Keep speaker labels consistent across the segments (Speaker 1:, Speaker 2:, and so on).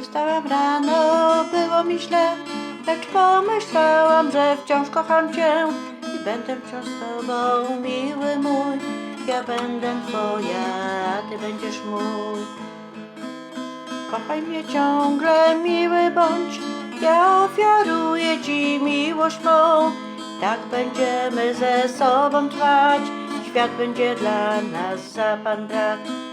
Speaker 1: Wstałam rano, było mi źle, lecz pomyślałam, że wciąż kocham Cię i będę wciąż z Tobą, miły mój. Ja będę Twoja, a Ty będziesz mój. Kochaj mnie ciągle, miły bądź, ja ofiaruję Ci miłość mą. Tak będziemy ze sobą trwać, świat będzie dla nas za Pan brat.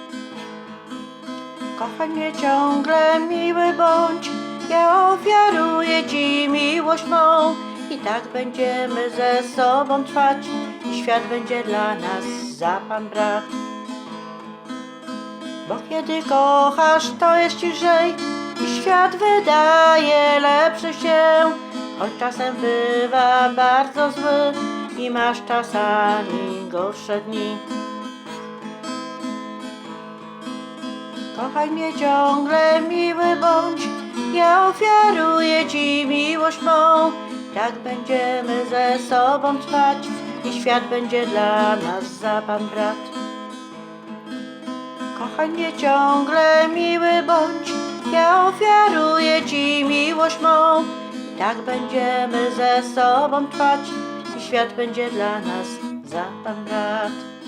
Speaker 1: Kochaj mnie ciągle, miły bądź, ja ofiaruję Ci miłość mą. I tak będziemy ze sobą trwać, i świat będzie dla nas za Pan brat. Bo kiedy kochasz, to jest ci lżej i świat wydaje lepszy się. Choć czasem bywa bardzo zły i masz czasami gorsze dni. Kochaj mnie ciągle, miły bądź, ja ofiaruję Ci miłość mą. Tak będziemy ze sobą trwać i świat będzie dla nas za Pan brat. Kochaj mnie ciągle, miły bądź, ja ofiaruję Ci miłość mą. Tak będziemy ze sobą trwać i świat będzie dla nas za Pan brat.